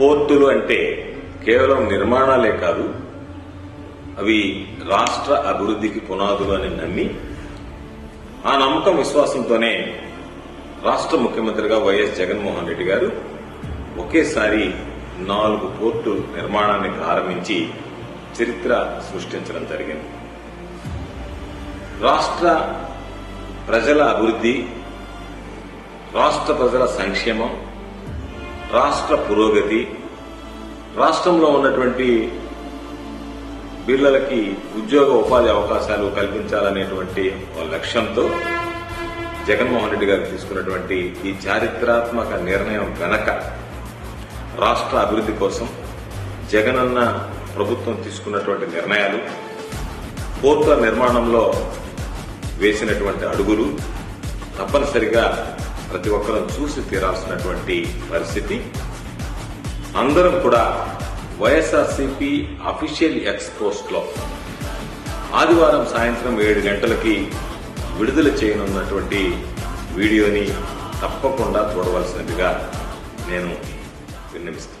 పోర్టులు అంటే కేవలం నిర్మాణాలే కాదు అవి రాష్ట్ర అభివృద్ధికి పునాదులు అని నమ్మి ఆ నమ్మకం విశ్వాసంతోనే రాష్ట్ర ముఖ్యమంత్రిగా వైఎస్ జగన్మోహన్ రెడ్డి గారు ఒకేసారి నాలుగు పోర్టు నిర్మాణాన్ని ప్రారంభించి చరిత్ర సృష్టించడం జరిగింది. రాష్ట్ర ప్రజల అభివృద్ధి రాష్ట్ర ప్రజల సంక్షేమం రాష్ట్ర పురోగతి రాష్ట్రంలో ఉన్నటువంటి పిల్లలకి ఉద్యోగ ఉపాధి అవకాశాలు కల్పించాలనేటువంటి లక్ష్యంతో జగన్మోహన్ రెడ్డి గారు తీసుకున్నటువంటి ఈ చారిత్రాత్మక నిర్ణయం వెనక రాష్ట్ర అభివృద్ధి కోసం జగనన్న ప్రభుత్వం తీసుకున్నటువంటి నిర్ణయాలు పోర్టుల నిర్మాణంలో వేసినటువంటి అడుగులు తప్పనిసరిగా ప్రతి ఒక్కరూ చూసి తీరాల్సినటువంటి పరిస్థితి. అందరం కూడా వైఎస్ఆర్సీపీ అఫీషియల్ ఎక్స్ పోస్ట్లో ఆదివారం సాయంత్రం ఏడు గంటలకి విడుదల చేయనున్నటువంటి వీడియోని తప్పకుండా చూడవలసినదిగా నేను విన్నవిస్తాను